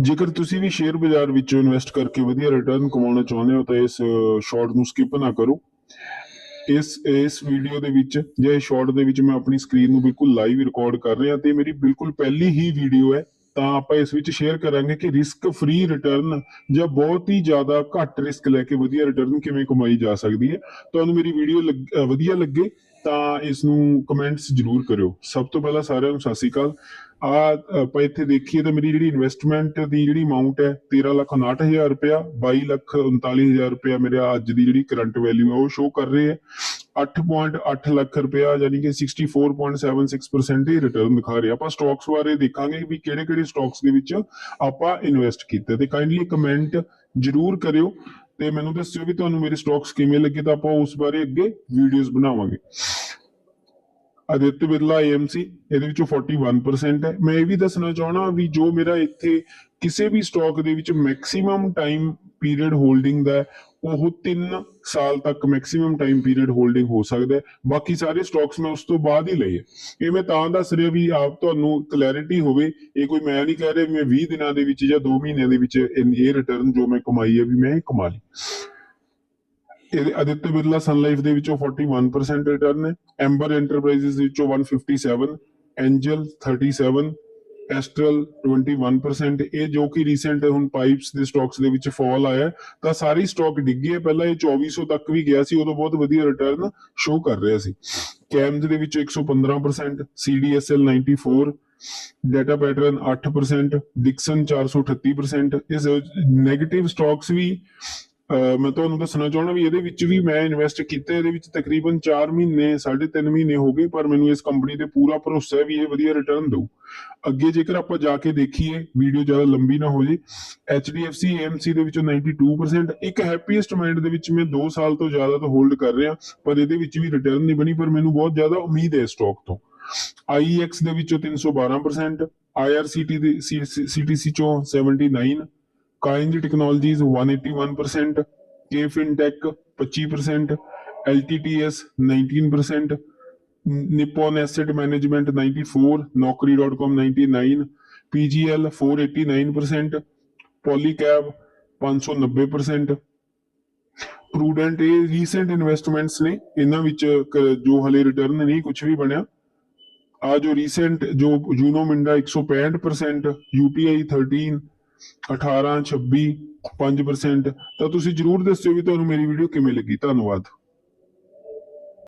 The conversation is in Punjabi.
ਜੇਕਰ ਤੁਸੀਂ ਵੀ ਸ਼ੇਅਰ ਬਾਜ਼ਾਰ ਵਿੱਚੋਂ ਇਨਵੈਸਟ ਕਰਕੇ ਵਧੀਆ ਰਿਟਰਨ ਕਮਾਉਣਾ ਚਾਹੁੰਦੇ ਹੋ ਤਾਂ ਇਸ ਸ਼ਾਰਟ ਨੂੰ ਸਕਿਪ ਨਾ ਕਰੋ। ਇਸ ਇਸ ਵੀਡੀਓ ਦੇ ਵਿੱਚ ਜਾਂ ਇਸ ਸ਼ਾਰਟ ਦੇ ਵਿੱਚ ਮੈਂ ਆਪਣੀ ਸਕਰੀਨ ਨੂੰ ਬਿਲਕੁਲ ਲਾਈਵ ਰਿਕਾਰਡ ਕਰ ਰਿਹਾ ਤੇ ਮੇਰੀ ਬਿਲਕੁਲ ਪਹਿਲੀ ਹੀ ਵੀਡੀਓ ਹੈ। ਤਾਂ ਆਪਾਂ ਇਸ ਵਿੱਚ ਸ਼ੇਅਰ ਕਰਾਂਗੇ ਕਿ ਰਿਸਕ ਫ੍ਰੀ ਰਿਟਰਨ ਜਾਂ ਬਹੁਤ ਹੀ ਜ਼ਿਆਦਾ ਘੱਟ ਰਿਸਕ ਲੈ ਕੇ ਵਧੀਆ ਰਿਟਰਨ ਕਿਵੇਂ ਕਮਾਈ ਜਾ ਸਕਦੀ ਹੈ। ਤੁਹਾਨੂੰ ਮੇਰੀ ਵੀਡੀਓ ਵਧੀਆ ਲੱਗੇ ਤਾਂ ਇਸ ਨੂੰ ਕਮੈਂਟਸ ਜ਼ਰੂਰ ਕਰਿਓ। ਸਭ ਤੋਂ ਪਹਿਲਾਂ ਸਾਰਿਆਂ ਨੂੰ ਸਤਿ ਸ਼੍ਰੀ ਅਕਾਲ। ਆ ਆਪਾਂ ਇੱਥੇ ਦੇਖੀਏ ਤਾਂ ਮੇਰੀ ਜਿਹੜੀ ਇਨਵੈਸਟਮੈਂਟ ਦੀ ਜਿਹੜੀ ਅਮਾਉਂਟ ਹੈ 13 ਲੱਖ 59000 ਰੁਪਇਆ 22 ਲੱਖ 39000 ਰੁਪਇਆ ਮੇਰੇ ਅੱਜ ਦੀ ਜਿਹੜੀ ਕਰੰਟ ਵੈਲਿਊ ਹੈ, ਉਹ ਸ਼ੋ ਕਰ ਰਹੀ ਹੈ। 8.8 ਲੱਖ ਰੁਪਇਆ ਯਾਨੀ ਕਿ 64.76% ਹੀ ਰਿਟਰਨ ਦਿਖਾ ਰਿਹਾ। ਆਪਾਂ ਸਟਾਕਸ ਬਾਰੇ ਦੇਖਾਂਗੇ ਵੀ ਕਿਹੜੇ ਕਿਹੜੇ ਸਟਾਕਸ ਦੇ ਵਿੱਚ ਆਪਾਂ ਇਨਵੈਸਟ ਕੀਤਾ। ਤੇ ਕਾਈਂਡਲੀ ਕਮੈਂਟ ਜਰੂਰ ਕਰਿਓ। ਤੇ ਮੈਨੂੰ ਦੱਸਿਓ ਵੀ ਤੁਹਾਨੂੰ ਮੇਰੇ ਸਟਾਕਸ ਕਿਵੇਂ ਲੱਗੇ ਤਾਂ ਆਪਾਂ ਉਸ ਬਾਰੇ ਅੱਗੇ ਵੀਡੀਓਜ਼ ਬਣਾਵਾਂਗੇ। ਆਦਿੱਤ ਬਿਰਲਾ AMC ਇਹਦੇ ਵਿੱਚੋਂ 41% ਹੈ। ਮੈਂ ਇਹ ਵੀ ਦੱਸਣਾ ਚਾਹਣਾ ਵੀ ਜੋ ਮੇਰਾ ਇੱਥੇ ਕਿਸੇ ਵੀ ਸਟਾਕ ਦੇ ਵਿੱਚ ਮੈਕਸਿਮਮ ਟਾਈਮ ਪੀਰੀਅਡ ਹੋਲਡਿੰਗ ਦਾ ਉਹ 3 ਸਾਲ ਤੱਕ ਮੈਕਸਿਮਮ ਟਾਈਮ ਪੀਰੀਅਡ ਹੋਲਡਿੰਗ ਹੋ ਸਕਦਾ ਹੈ। ਬਾਕੀ ਸਾਰੇ ਸਟਾਕਸ ਮੈਂ ਉਸ ਤੋਂ ਬਾਅਦ ਹੀ ਲਏ ਹੈ। ਇਹ ਮੈਂ ਤਾਂ ਦੱਸ ਰਿਹਾ ਵੀ ਆਪ ਤੁਹਾਨੂੰ ਕਲੈਰਿਟੀ ਹੋਵੇ, ਇਹ ਕੋਈ ਮੈਂ ਨਹੀਂ ਕਹਿ ਰਿਹਾ ਵੀ ਮੈਂ 20 ਦਿਨਾਂ ਦੇ ਵਿੱਚ ਜਾਂ 2 ਮਹੀਨਿਆਂ ਦੇ ਵਿੱਚ ਇਨ- ਇਹ ਰਿਟਰਨ ਜੋ ਮੈਂ ਕਮਾਈ ਹੈ ਵੀ ਮੈਂ ਇਹ ਕਮਾ ਲਈ। ਇਹ ਆਦਿੱਤ ਬਿਰਲਾ ਸਨ ਲਾਈਫ ਦੇ ਵਿੱਚੋਂ 41% ਰਿਟਰਨ ਹੈ। ਐਂਬਰ ਐਂਟਰਪ੍ਰਾਈਜ਼ਸ ਦੇ ਵਿੱਚੋਂ 157 ਐਂਜਲ 37 ਐਸਟਰਲ 21% ਇਹ ਜੋ ਕਿ ਰੀਸੈਂਟ ਹੁਣ ਪਾਈਪਸ ਦੇ ਸਟਾਕਸ ਦੇ ਵਿੱਚ ਫਾਲ ਆਇਆ ਤਾਂ ਸਾਰੀ ਸਟਾਕ ਡਿੱਗੀ ਹੈ। ਪਹਿਲਾਂ ਇਹ 2400 ਤੱਕ ਵੀ ਗਿਆ ਸੀ, ਉਦੋਂ ਬਹੁਤ ਵਧੀਆ ਰਿਟਰਨ ਸ਼ੋ ਕਰ ਰਿਹਾ ਸੀ। ਕੈਮਜ਼ ਦੇ ਵਿੱਚ 115% CDSL 94 ਡਾਟਾ ਪੈਟਰਨ 8% ਡਿਕਸਨ 438% ਇਸ ਨੈਗੇਟਿਵ ਸਟਾਕਸ ਵੀ ਮੈਂ ਤੁਹਾਨੂੰ ਦੱਸਣਾ ਚਾਹੁੰਦਾ ਵੀ ਇਹਦੇ ਵਿੱਚ ਵੀ ਮੈਂ ਇਨਵੈਸਟ ਕੀਤਾ, ਇਹਦੇ ਵਿੱਚ ਤਕਰੀਬਨ 4 ਮਹੀਨੇ 3.5 ਮਹੀਨੇ ਹੋ ਗਏ, ਪਰ ਮੈਨੂੰ ਇਸ ਕੰਪਨੀ ਤੇ ਪੂਰਾ ਭਰੋਸਾ ਹੈ ਵੀ ਇਹ ਵਧੀਆ ਰਿਟਰਨ ਦਊ। ਅੱਗੇ ਜੇਕਰ ਆਪਾਂ ਜਾ ਕੇ ਦੇਖੀਏ ਵੀਡੀਓ ਜ਼ਿਆਦਾ ਲੰਬੀ ਨਾ ਹੋ ਜੇ, HDFC AMC ਦੇ ਵਿੱਚੋਂ 92% ਇੱਕ ਹੈਪੀਐਸਟ ਮਾਈਂਡ ਦੇ ਵਿੱਚ ਮੈਂ 2 ਸਾਲ ਤੋਂ ਜ਼ਿਆਦਾ ਤੋਂ ਹੋਲਡ ਕਰ ਰਿਹਾ, ਪਰ ਇਹਦੇ ਵਿੱਚ ਵੀ ਰਿਟਰਨ ਨਹੀਂ ਬਣੀ, ਪਰ ਮੈਨੂੰ ਬਹੁਤ ਜ਼ਿਆਦਾ ਉਮੀਦ ਹੈ ਸਟਾਕ ਤੋਂ। IEX ਦੇ ਵਿੱਚੋਂ 312% IRCT ਦੇ CTC ਚੋਂ 79 Kaynes technologies 181% K fintech 25% LTTS 19% Nippon asset management 94 naukri.com 99 PGL 489% Polycab 590% Prudent ਇਹ ਰੀਸੈਂਟ ਇਨਵੈਸਟਮੈਂਟਸ ਨੇ, ਇਹਨਾਂ ਵਿੱਚ ਜੋ ਹਲੇ ਰਿਟਰਨ ਨਹੀਂ ਕੁਝ ਵੀ ਬਣਿਆ। ਆ ਜੋ ਰੀਸੈਂਟ ਜੋ ਜੂਨੋ ਮਿੰਡਾ 165% UTI 13 18 26 5% ਤਾਂ ਤੁਸੀਂ ਜਰੂਰ ਦੱਸਿਓ ਵੀ ਤੁਹਾਨੂੰ ਮੇਰੀ ਵੀਡੀਓ ਕਿਵੇਂ ਲੱਗੀ। ਧੰਨਵਾਦ।